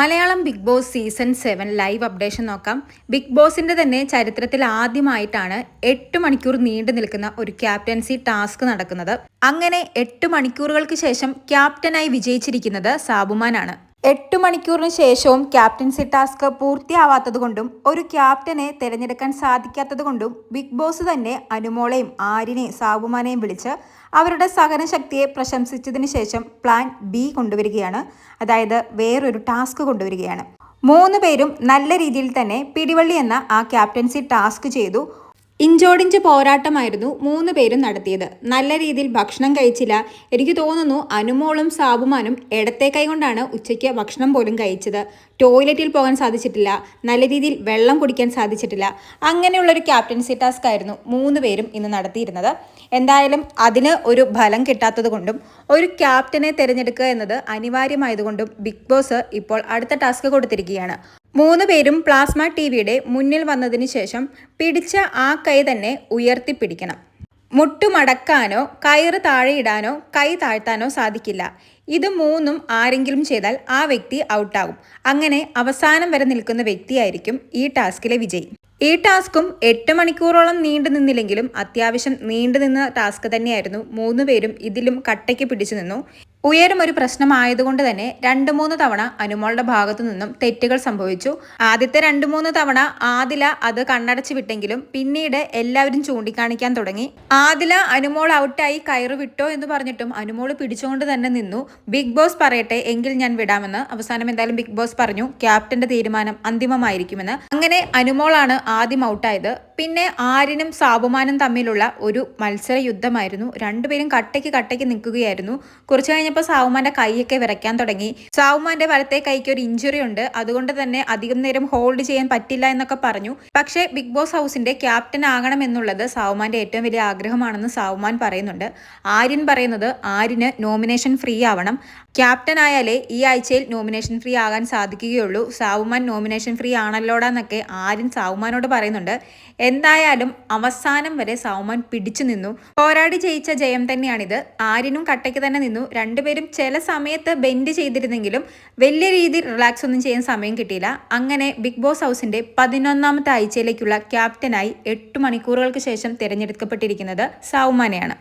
Malayalam Bigg Boss season seven live updation നോക്കാം. Bigg ബോസിന്റെ തന്നെ ചരിത്രത്തിൽ ആദ്യമായിട്ടാണ് എട്ട് മണിക്കൂർ നീണ്ടു നിൽക്കുന്ന ഒരു ക്യാപ്റ്റൻസി ടാസ്ക് നടക്കുന്നത്. അങ്ങനെ എട്ട് മണിക്കൂറുകൾക്ക് ശേഷം ക്യാപ്റ്റനായി വിജയിച്ചിരിക്കുന്നത് സാബുമാനാണ്. എട്ട് മണിക്കൂറിന് ശേഷവും ക്യാപ്റ്റൻസി ടാസ്ക് പൂർത്തിയാവാത്തതുകൊണ്ടും ഒരു ക്യാപ്റ്റനെ തിരഞ്ഞെടുക്കാൻ സാധിക്കാത്തതുകൊണ്ടും ബിഗ് ബോസ് തന്നെ അനുമോളെയും ആര്യനെയും സാബുമാനെയും വിളിച്ച് അവരുടെ സഹനശക്തിയെ പ്രശംസിച്ചതിന് ശേഷം പ്ലാൻ ബി കൊണ്ടുവരികയാണ്. അതായത് വേറൊരു ടാസ്ക് കൊണ്ടുവരികയാണ്. മൂന്ന് പേരും നല്ല രീതിയിൽ തന്നെ പിടിവള്ളി എന്ന ആ ക്യാപ്റ്റൻസി ടാസ്ക് ചെയ്തു. ഇഞ്ചോടിഞ്ച് പോരാട്ടമായിരുന്നു മൂന്ന് പേരും നടത്തിയത്. നല്ല രീതിയിൽ ഭക്ഷണം കഴിച്ചില്ല. എനിക്ക് തോന്നുന്നു അനുമോളും സാബുമാനും ഇടത്തെ കൈ കൊണ്ടാണ് ഉച്ചയ്ക്ക് ഭക്ഷണം പോലും കഴിച്ചത്. ടോയ്ലറ്റിൽ പോകാൻ സാധിച്ചിട്ടില്ല. നല്ല രീതിയിൽ വെള്ളം കുടിക്കാൻ സാധിച്ചിട്ടില്ല. അങ്ങനെയുള്ളൊരു ക്യാപ്റ്റൻസി ടാസ്ക് ആയിരുന്നു മൂന്ന് പേരും ഇന്ന് നടത്തിയിരുന്നത്. എന്തായാലും അതിന് ഒരു ഫലം കിട്ടാത്തത് കൊണ്ടും ഒരു ക്യാപ്റ്റനെ തിരഞ്ഞെടുക്കുക എന്നത് അനിവാര്യമായതുകൊണ്ടും ബിഗ് ബോസ് ഇപ്പോൾ അടുത്ത ടാസ്ക് കൊടുത്തിരിക്കുകയാണ്. മൂന്ന് പേരും പ്ലാസ്മ ടി വിയുടെ മുന്നിൽ വന്നതിന് ശേഷം പിടിച്ച ആ കൈ തന്നെ ഉയർത്തിപ്പിടിക്കണം. മുട്ടുമടക്കാനോ കയറ് താഴെയിടാനോ കൈ താഴ്ത്താനോ സാധിക്കില്ല. ഇത് മൂന്നും ആരെങ്കിലും ചെയ്താൽ ആ വ്യക്തി ഔട്ടാകും. അങ്ങനെ അവസാനം വരെ നിൽക്കുന്ന വ്യക്തിയായിരിക്കും ഈ ടാസ്കിലെ വിജയി. ഈ ടാസ്കും എട്ട് മണിക്കൂറോളം നീണ്ടു നിന്നില്ലെങ്കിലും അത്യാവശ്യം നീണ്ടു നിന്ന ടാസ്ക് തന്നെയായിരുന്നു മൂന്ന് പേരും ഇതിലും കട്ടയ്ക്ക് പിടിച്ചു നിന്നു. ഉയരം ഒരു പ്രശ്നമായതുകൊണ്ട് തന്നെ രണ്ട് മൂന്ന് തവണ അനുമോളുടെ ഭാഗത്തു നിന്നും തെറ്റുകൾ സംഭവിച്ചു. ആദ്യത്തെ രണ്ട് മൂന്ന് തവണ ആദില അത് കണ്ണടച്ചു വിട്ടെങ്കിലും പിന്നീട് എല്ലാവരും ചൂണ്ടിക്കാണിക്കാൻ തുടങ്ങി. ആദില അനുമോൾ ഔട്ടായി കയറ് വിട്ടോ എന്ന് പറഞ്ഞിട്ടും അനുമോൾ പിടിച്ചുകൊണ്ട് തന്നെ നിന്നു. ബിഗ് ബോസ് പറയട്ടെ എങ്കിൽ ഞാൻ വിടാമെന്ന്. അവസാനം എന്തായാലും ബിഗ് ബോസ് പറഞ്ഞു ക്യാപ്റ്റന്റെ തീരുമാനം അന്തിമമായിരിക്കുമെന്ന്. അങ്ങനെ അനുമോളാണ് ആദ്യം ഔട്ടായത്. പിന്നെ ആര്യനും സാബുമാനും തമ്മിലുള്ള ഒരു മത്സര യുദ്ധമായിരുന്നു രണ്ടുപേരും കട്ടയ്ക്ക് കട്ടയ്ക്ക് നിൽക്കുകയായിരുന്നു. കുറച്ചു കഴിഞ്ഞപ്പോൾ സാവുമാന്റെ കൈയൊക്കെ വിറയ്ക്കാൻ തുടങ്ങി. സാവുമാന്റെ വലത്തെ കൈക്ക് ഒരു ഇഞ്ചുറി ഉണ്ട്. അതുകൊണ്ട് തന്നെ അധികം നേരം ഹോൾഡ് ചെയ്യാൻ പറ്റില്ല എന്നൊക്കെ പറഞ്ഞു. പക്ഷേ ബിഗ് ബോസ് ഹൗസിന്റെ ക്യാപ്റ്റൻ ആകണം എന്നുള്ളത് സാവുമാന്റെ ഏറ്റവും വലിയ ആഗ്രഹമാണെന്ന് സാവുമാൻ പറയുന്നുണ്ട്. ആര്യൻ പറയുന്നത് ആര്യന് നോമിനേഷൻ ഫ്രീ ആവണം. ക്യാപ്റ്റൻ ആയാലേ ഈ ആഴ്ചയിൽ നോമിനേഷൻ ഫ്രീ ആകാൻ സാധിക്കുകയുള്ളൂ. സാവുമാൻ നോമിനേഷൻ ഫ്രീ ആണല്ലോടാന്നൊക്കെ ആര്യൻ സാവുമാനോട് പറയുന്നുണ്ട്. എന്തായാലും അവസാനം വരെ സൗമാൻ പിടിച്ചു നിന്നു. പോരാടി ജയിച്ച ജയം തന്നെയാണിത്. ആരിനും കട്ടയ്ക്ക് തന്നെ നിന്നു. രണ്ടുപേരും ചില സമയത്ത് ബെൻഡ് ചെയ്തിരുന്നെങ്കിലും വലിയ രീതിയിൽ റിലാക്സ് ഒന്നും ചെയ്യാൻ സമയം കിട്ടിയില്ല. അങ്ങനെ ബിഗ് ബോസ് ഹൗസിന്റെ പതിനൊന്നാമത്തെ ആഴ്ചയിലേക്കുള്ള ക്യാപ്റ്റനായി എട്ട് മണിക്കൂറുകൾക്ക് ശേഷം തിരഞ്ഞെടുക്കപ്പെട്ടിരിക്കുന്നത് സൗമാനെയാണ്.